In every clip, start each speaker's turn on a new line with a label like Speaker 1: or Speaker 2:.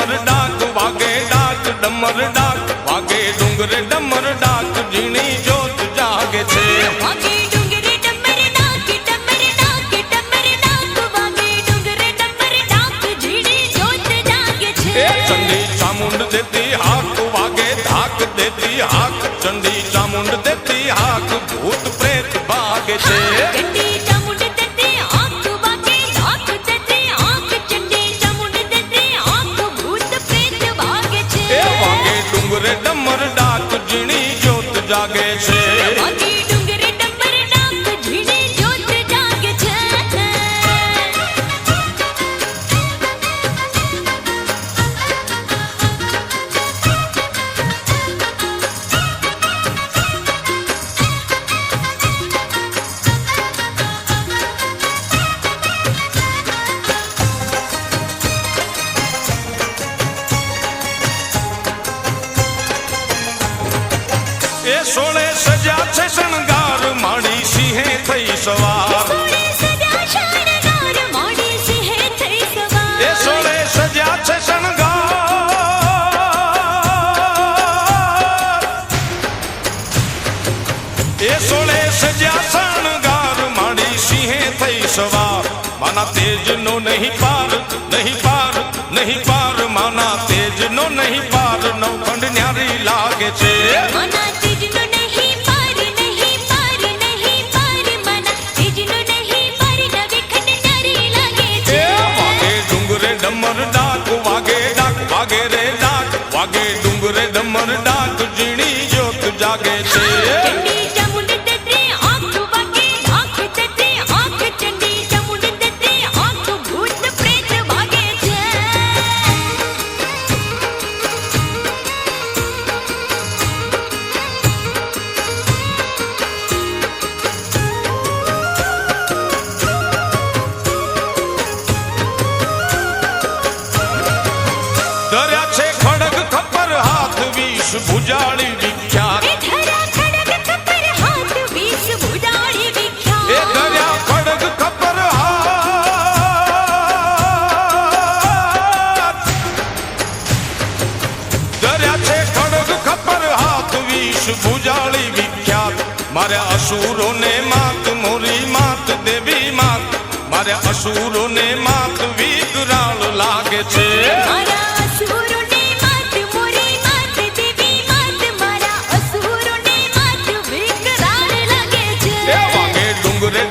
Speaker 1: ડમર ડાક વાગે ડાક ડમર ડાક વાગે ડુંગરે ડમર ડાક ઝીણી જોત જાગે છે ચંડી ચામુંડ દેતી હાક વાગે ધાક દેતી હાક એ સોળે સજા છે શણગાર માડી સિંહે થઈ સવાર. એ સોળે સજા છે શણગાર એ સોળે સજા શણગાર. માડી સિંહે થઈ સવાર. માના તેજ નો નહીં પાર નહીં પાર નહીં પાર. માના તેજ નો નહીં પાર નવખંડ ન્યારી લાગે છે. ડાક હાથ વીસ ભુજાળી વિખ્યાત. મારે અસુરોને માત મોરી માત દેવી માત. મારે અસુરોને માત વિકરાળ લાગે છે.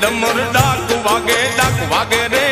Speaker 1: ડમર ડાક વાગે ડાક વાગે રે.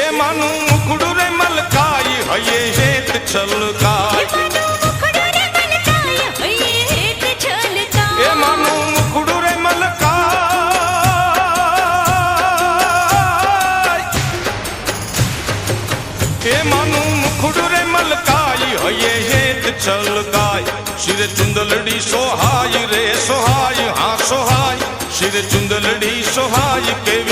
Speaker 1: એ માનું મુખડું રે મલકાઈ, હયે હેત છલકાય એ માનું મુખડું રે મલકાય એ માનું મુખડું રે મલકાઈ, હયે હેત છલકાય શિર ચુંદલડી સોહાય રે સોહાય હા સોહાય શિર ચુંદલડી સોહાય કેવી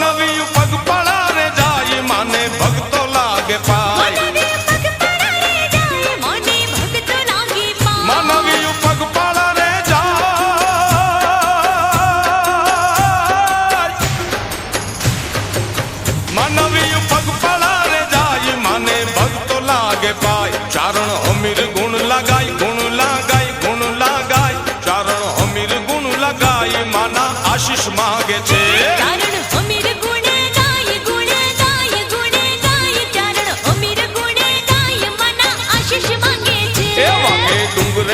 Speaker 1: नवी